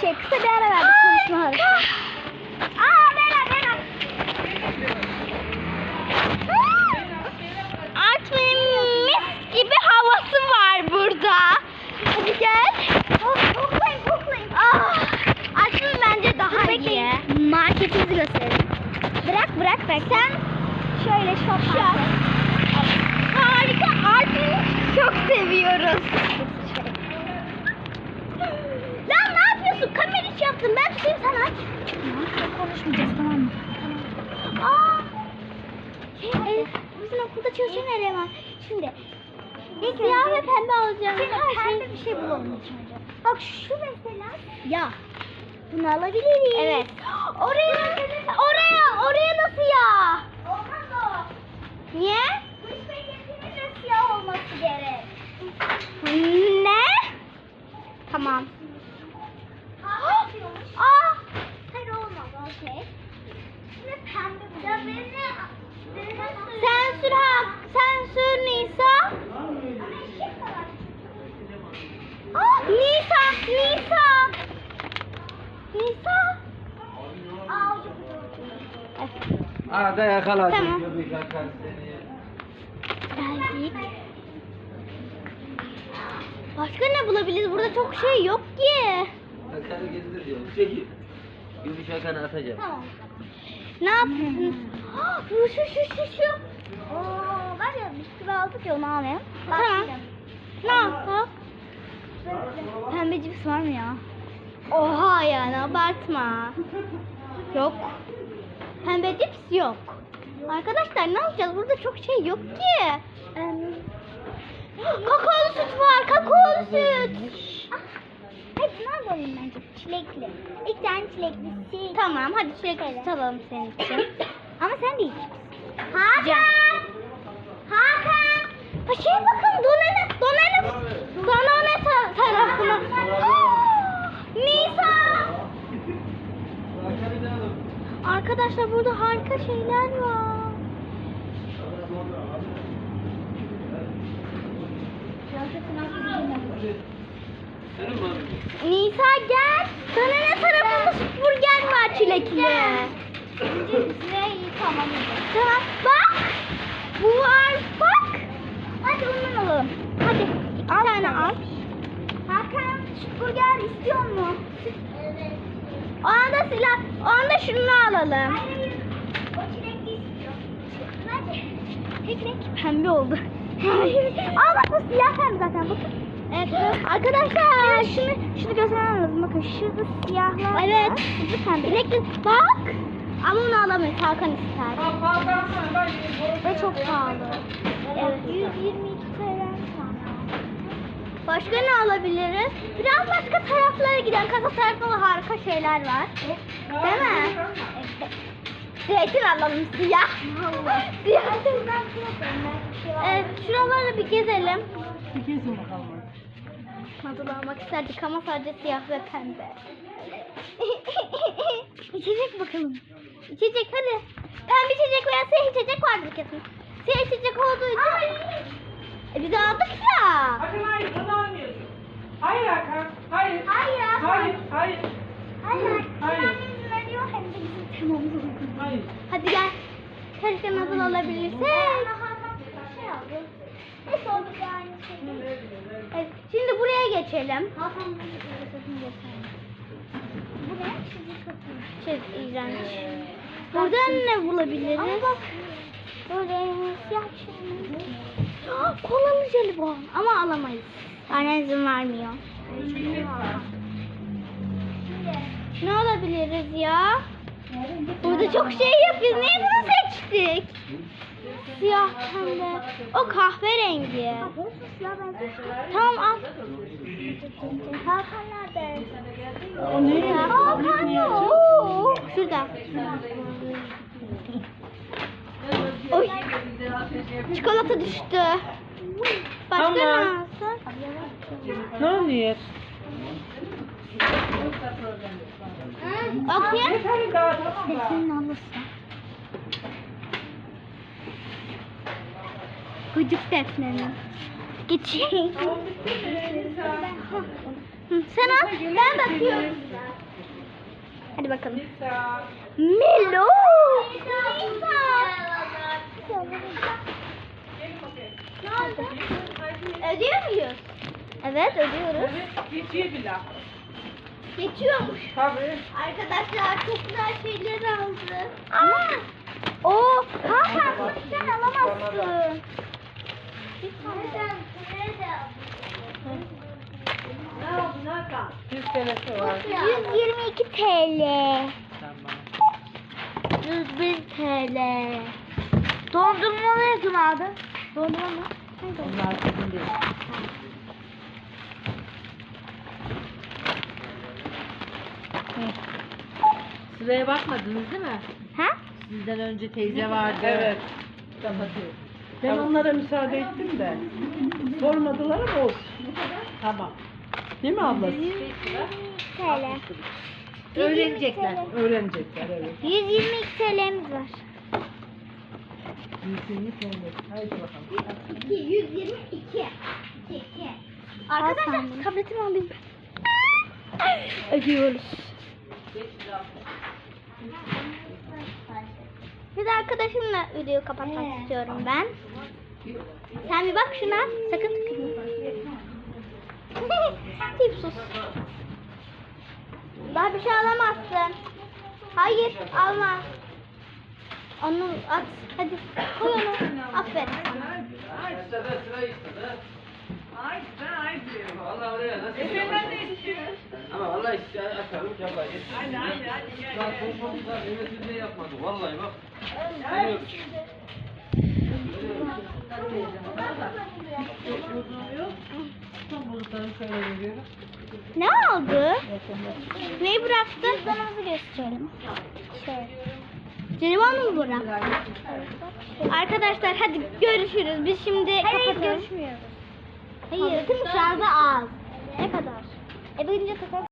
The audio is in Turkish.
şey kısa bir ara verdik konuşma arası. Aa Bera Bera. Artvin'in mis gibi havası var burada. Hadi gel. Koklayın koklayın. Ah, Artvin bence daha iyi. Marketimizi gösterelim. Bırak bırak bırak. Sen şöyle şok yap. Harika. Artvin'i çok seviyoruz. Yaptım. Ben tutayım sen aç. Konuşmayacağız tamam mı? Aa, şey, e, bizim okulda çalışan eleman. Şimdi ilk siyah ve pembe alacağım. Şimdi her pembe şey bir şey bulalım ilk önce. Bak şu mesela. Ya. Bunu alabiliriz. Evet. Oraya oraya oraya nasıl ya? Olmaz o. Niye? Kış belgesinin siyah olması gerek. Ne? Tamam. Aa! Hayır olmaz. Okey. Şimdi pembe bu. Ya beni sen sür hak. Sen sür Nisa. Aa, Nisa, Nisa. Nisa. Aa, Arada yakaladım. Tamam. Geldik. Başka ne bulabiliriz? Burada çok şey yok ki. Akarı gezdir diyor. Çekil. Göbek akanı atacağım. Tamam. Ne yapıyorsun? Ah, şu şu şu şu şu. Oo, var ya kilo aldık ya onu almayalım. Tamam. Ne yapalım? Pembe cips var mı ya? Oha yani abartma. Yok. Pembe cips yok. Arkadaşlar ne yapacağız? Burada çok şey yok ki. Kakaolu süt var. Kakaolu süt. Ah, Hadi ne alalım bence? Çilekli. İlk tane çilekli. Tamam hadi çilekli süt alalım senin için. Ama sen de iç. Hakan! Hakan! Ha şey bakın Donene, Donene ta- tarafına. Aa, Nisa! Akarı da alın. Arkadaşlar burada harika şeyler var. Nisa gel. Sana ne tarafında burger var çilekli. Tamam. Tamam bak. Bu var bak. Hadi ondan alalım. Hadi iki tane al. Hakan burger istiyor mu? Evet. O anda silah. O anda şunu alalım. Hayır. O çilekli istiyor. Hadi. Renk pembe oldu. Al bak bu siyah pembe zaten bakın. Evet. Arkadaşlar şunu şunu göstermem lazım. Bakın şurada siyahlar var. Evet. Burada pembe. Renkli bak. Ama onu alamayız. Hakan ister. Ve çok pahalı. Evet. 122 TL falan. Başka ne alabiliriz? Biraz başka taraflara gidelim. Kasa tarafında harika şeyler var. Değil mi? Zeytin alalım siyah. siyah. Evet, şuraları bir gezelim. Bir gezin bakalım. Nadıl almak isterdik ama sadece siyah ve pembe. içecek bakalım. İçecek hadi. Pembe içecek veya siyah içecek vardır kesin. Siyah içecek olduğu için. E biz aldık ya. Hakan hayır bunu almıyorsun. Hayır Hakan. Hayır. Hayır. Hayır. Hayır. Hayır. Hayır. Annemiz veriyor hem de bizim temamız uygun. Hayır. Hadi gel. Keşke nasıl alabilirsek. Şey aldı. Neyse oldu aynı şey. Evet, şimdi buraya geçelim. Hakan Bu ne? Çok iğrenç. Buradan ne bulabiliriz? Ama bak. Böyle siyah bir Ah, Kolalı jelibon. Ama alamayız. Anne izin vermiyor. Ne alabiliriz ya? Burada çok şey yapıyoruz. Niye bunu seçtik? Siyah pembe. O kahverengi. Tamam al. Hakan nerede? O ne? Hakan o. Şurada. Oy. Çikolata düştü. Başka ne Tamam. alsın? Ne oluyor? Okuyayım. Gıcık defnenin. Geçeyim. Hı, Sen al, ben bakıyorum. Hadi bakalım. Melo. Ne oldu? Ödüyor muyuz? Evet ödüyoruz. Evet. Geçiyor bile. Geçiyormuş. Tabii. Arkadaşlar çok güzel şeyler aldı. Ama o Hakan sen alamazsın. Bir tane. Bir senesi var. 122 TL. Tamam. 101 TL. Dondurmalı kim aldı? Dondurma mı? Onlar sizin değil. Sıraya bakmadınız değil mi? Ha? Sizden önce teyze vardı. Evet. Kapatıyor. Ben onlara müsaade ettim de. Sormadılar ama olsun. Tamam. Değil mi ablası? TL. Öğrenecekler. Öğrenecekler evet. 122 TL'miz var. Yüzünü söyle. Haydi bakalım. 2, 122. 2. Arkadaşlar tabletimi alayım. Ödüyoruz. Bir de arkadaşımla videoyu kapatmak istiyorum ben. Sen bir bak şuna. Sakın Tip sus. Daha bir şey alamazsın. Hayır alma. Onu at. Hadi koy onu. Aferin sana. Sıra sıra istedi. Ay ben ay diyorum. Vallahi oraya nasıl? Efendim ne istiyorsun? Ama vallahi işte açalım yapar. Hadi hadi hadi gel. Daha konuşmamızda evet ne yapmadı vallahi bak. Hadi. Ne oldu? Neyi bıraktın? Cüzdanımızı gösterelim. Şöyle. Jelibon mu bıraktın? Arkadaşlar hadi görüşürüz. Biz şimdi Hayır görüşmüyoruz. Hayır şu anda az. Ne kadar? E birinci takar.